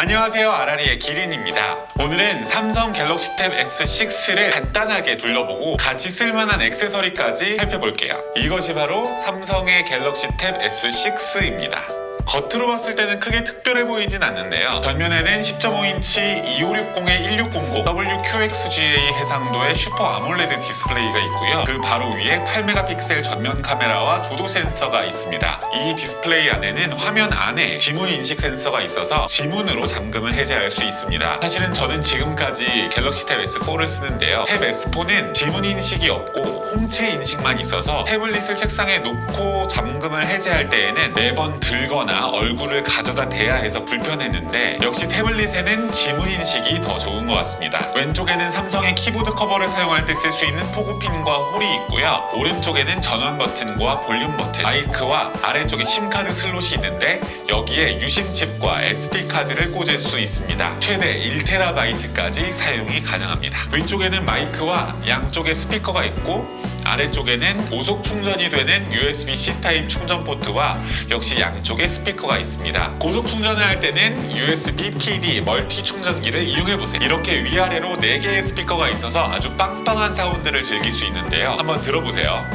안녕하세요. 아라리의 기린입니다. 오늘은 삼성 갤럭시 탭 S6를 간단하게 둘러보고 같이 쓸만한 액세서리까지 살펴볼게요. 이것이 바로 삼성의 갤럭시 탭 S6입니다 겉으로 봤을 때는 크게 특별해 보이진 않는데요. 전면에는 10.5인치 2560에 1600 WQXGA 해상도의 슈퍼 아몰레드 디스플레이가 있고요. 그 바로 위에 8메가픽셀 전면 카메라와 조도 센서가 있습니다. 이 디스플레이 안에는 화면 안에 지문 인식 센서가 있어서 지문으로 잠금을 해제할 수 있습니다. 사실은 저는 지금까지 갤럭시 탭 S4를 쓰는데요. 탭 S4는 지문 인식이 없고 홍채 인식만 있어서 태블릿을 책상에 놓고 잠금을 해제할 때에는 매번 들거나 얼굴을 가져다 대야 해서 불편했는데 역시 태블릿에는 지문 인식이 더 좋은 것 같습니다. 왼쪽에는 삼성의 키보드 커버를 사용할 때 쓸 수 있는 포구핀과 홀이 있고요. 오른쪽에는 전원 버튼과 볼륨 버튼, 마이크와 아래쪽에 심카드 슬롯이 있는데 여기에 유심 칩과 SD 카드를 꽂을 수 있습니다. 최대 1TB까지 사용이 가능합니다. 위쪽에는 마이크와 양쪽에 스피커가 있고 아래쪽에는 고속 충전이 되는 USB-C 타입 충전 포트와 역시 양쪽에 스피커가 있습니다. 고속 충전을 할 때는 USB PD 멀티 충전기를 이용해 보세요. 이렇게 위아래로 4개의 스피커가 있어서 아주 빵빵한 사운드를 즐길 수 있는데요. 한번 들어보세요.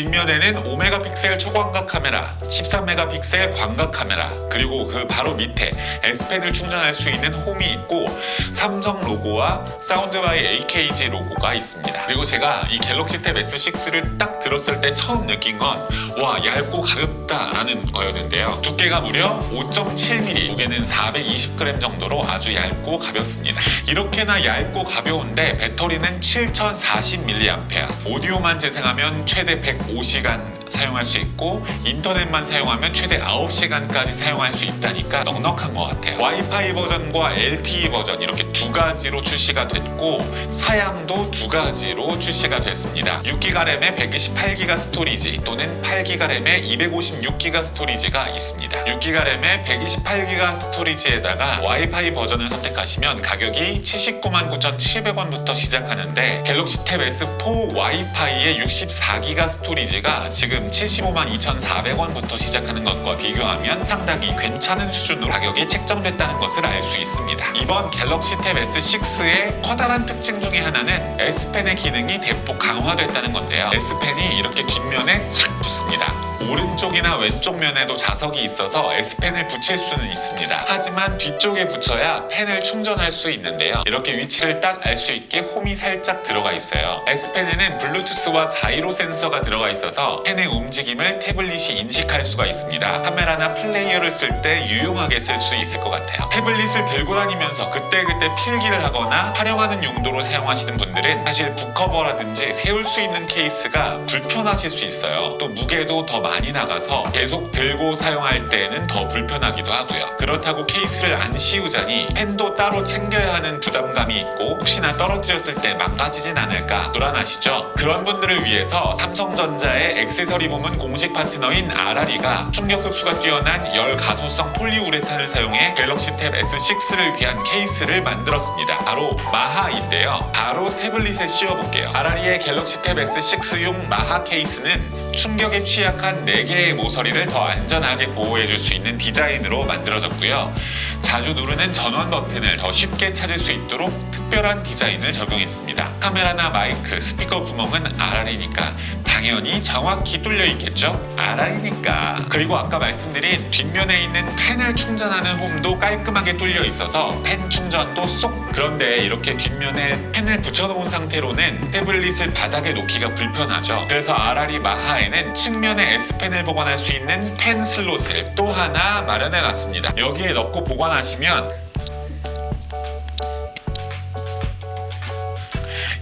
뒷면에는 5메가픽셀 초광각 카메라, 13메가픽셀 광각 카메라, 그리고 그 바로 밑에 S펜을 충전할 수 있는 홈이 있고 삼성 로고와 사운드바이 AKG 로고가 있습니다. 그리고 제가 이 갤럭시 탭 S6를 딱 들었을 때 처음 느낀 건 와 얇고 가볍다라는 거였는데요. 두께가 무려 5.7mm, 무게는 420g 정도로 아주 얇고 가볍습니다. 이렇게나 얇고 가벼운데 배터리는 7040mAh. 오디오만 재생하면 최대 105시간 사용할 수 있고 인터넷만 사용하면 최대 9시간까지 사용할 수 있다니까 넉넉한 것 같아요. 와이파이 버전과 LTE 버전 이렇게 두 가지로 출시가 됐고 사양도 두 가지로 출시가 됐습니다. 6기가 램에 128기가 스토리지 또는 8기가 램에 256기가 스토리지가 있습니다. 6기가 램에 128기가 스토리지에다가 와이파이 버전을 선택하시면 가격이 79만 9,700원부터 시작하는데 갤럭시 탭 S4 와이파이의 64기가 스토리지가 지금 75만 2,400원부터 시작하는 것과 비교하면 상당히 괜찮은 수준으로 가격이 책정됐다는 것을 알 수 있습니다. 이번 갤럭시 탭 S6의 커다란 특징 중에 하나는 S펜의 기능이 대폭 강화됐다는 건데요. S펜이 이렇게 뒷면에 착 붙습니다. 오른쪽이나 왼쪽 면에도 자석이 있어서 S펜을 붙일 수는 있습니다. 하지만 뒤쪽에 붙여야 펜을 충전할 수 있는데요. 이렇게 위치를 딱 알 수 있게 홈이 살짝 들어가 있어요. S펜에는 블루투스와 자이로 센서가 들어가 있어서 펜의 움직임을 태블릿이 인식할 수가 있습니다. 카메라나 플레이어를 쓸 때 유용하게 쓸 수 있을 것 같아요. 태블릿을 들고 다니면서 그때그때 필기를 하거나 활용하는 용도로 사용하시는 분들은 사실 북커버라든지 세울 수 있는 케이스가 불편하실 수 있어요. 또 무게도 더 많이 나가서 계속 들고 사용할 때는 더 불편하기도 하고요. 그렇다고 케이스를 안 씌우자니 펜도 따로 챙겨야 하는 부담감이 있고 혹시나 떨어뜨렸을 때 망가지진 않을까 불안하시죠? 그런 분들을 위해서 삼성전자의 액세서리 부문 공식 파트너인 아라리가 충격 흡수가 뛰어난 열 가소성 폴리우레탄을 사용해 갤럭시 탭 S6를 위한 케이스를 만들었습니다. 바로 마하인데요. 바로 태블릿에 씌워볼게요. 아라리의 갤럭시 탭 S6용 마하 케이스는 충격에 취약한 4개의 모서리를 더 안전하게 보호해줄 수 있는 디자인으로 만들어졌고요. 자주 누르는 전원 버튼을 더 쉽게 찾을 수 있도록 특별한 디자인을 적용했습니다. 카메라나 마이크, 스피커 구멍은 RR이니까 당연히 정확히 뚫려 있겠죠? RR이니까. 그리고 아까 말씀드린 뒷면에 있는 펜을 충전하는 홈도 깔끔하게 뚫려 있어서 펜 충전도 쏙. 그런데 이렇게 뒷면에 펜을 붙여놓은 상태로는 태블릿을 바닥에 놓기가 불편하죠. 그래서 RR이 마하에는 측면에 S 펜을 보관할 수 있는 펜 슬롯을 또 하나 마련해 놨습니다. 여기에 넣고 보관하시면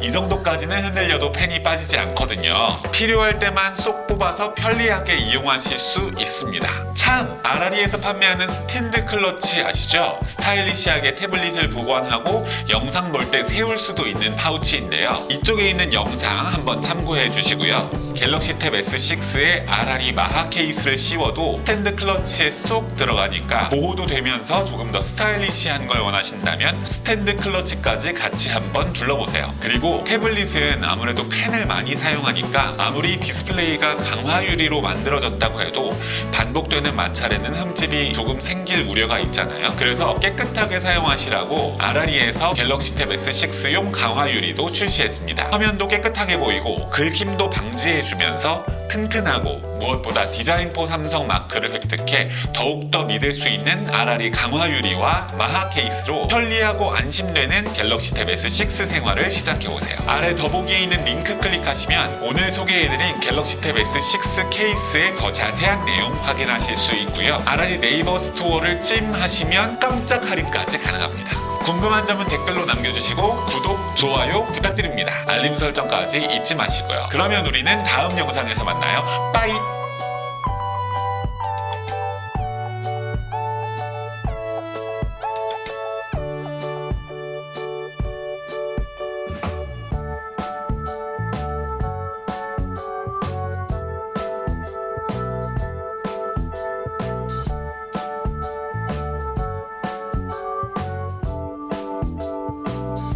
이 정도까지는 흔들려도 팬이 빠지지 않거든요. 필요할 때만 쏙 뽑아서 편리하게 이용하실 수 있습니다. 참! 아라리에서 판매하는 스탠드 클러치 아시죠? 스타일리시하게 태블릿을 보관하고 영상 볼 때 세울 수도 있는 파우치인데요. 이쪽에 있는 영상 한번 참고해 주시고요. 갤럭시 탭 S6에 아라리 마하 케이스를 씌워도 스탠드 클러치에 쏙 들어가니까 보호도 되면서 조금 더 스타일리시한 걸 원하신다면 스탠드 클러치까지 같이 한번 둘러보세요. 그리고 태블릿은 아무래도 펜을 많이 사용하니까 아무리 디스플레이가 강화 유리로 만들어졌다고 해도 반복되는 마찰에는 흠집이 조금 생길 우려가 있잖아요. 그래서 깨끗하게 사용하시라고 아라리에서 갤럭시 탭 S6용 강화 유리도 출시했습니다. 화면도 깨끗하게 보이고 긁힘도 방지해주면서 튼튼하고 무엇보다 디자인포 삼성 마크를 획득해 더욱더 믿을 수 있는 아라리 강화 유리와 마하 케이스로 편리하고 안심되는 갤럭시 탭 S6 생활을 시작해보세요. 아래 더보기에 있는 링크 클릭하시면 오늘 소개해드린 갤럭시 탭 S6 케이스의 더 자세한 내용 확인하실 수 있고요. 아라리 네이버 스토어를 찜 하시면 깜짝 할인까지 가능합니다. 궁금한 점은 댓글로 남겨주시고 구독, 좋아요 부탁드립니다. 알림 설정까지 잊지 마시고요. 그러면 우리는 다음 영상에서 만나요. 빠이!